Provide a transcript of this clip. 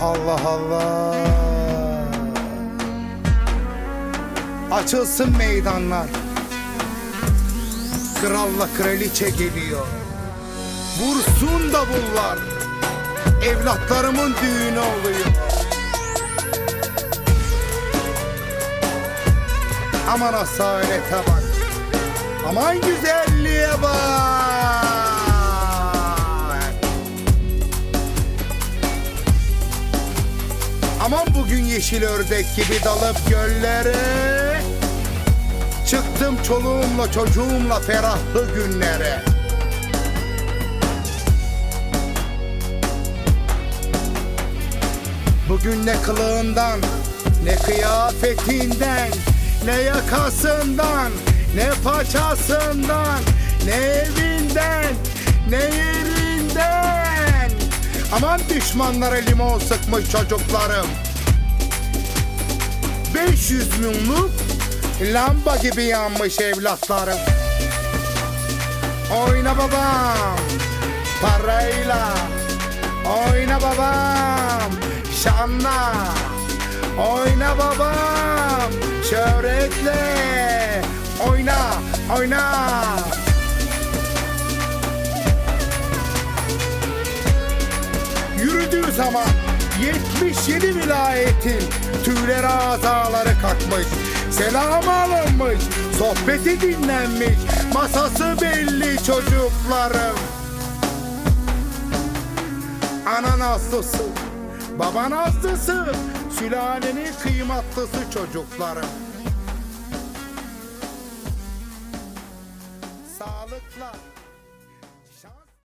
Allah Allah. Açılsın meydanlar. Kralla kraliçe geliyor. Vursun davullar. Evlatlarımın düğünü oluyor. Aman asalete bak. Aman güzelliğe bak. Aman bugün yeşil ördek gibi dalıp göllere. Çıktım çoluğumla çocuğumla ferahlı günlere. Bugün ne kılığından ne kıyafetinden ne yakasından ne paçasından ne evinden ne Aman düşmanlara limon sıkmış çocuklarım. 500 mumluk lamba gibi yanmış evlatlarım. Oyna babam parayla. Oyna babam şanla. Oyna babam şöhretle. Oyna oyna ama 77 vilayetin tüyler azaları kalkmış. Selam alınmış, sohbeti dinlenmiş, masası belli çocuklarım. Anan hastası, baban hastası, sülalenin kıymatlısı çocuklarım. Sağlıkla.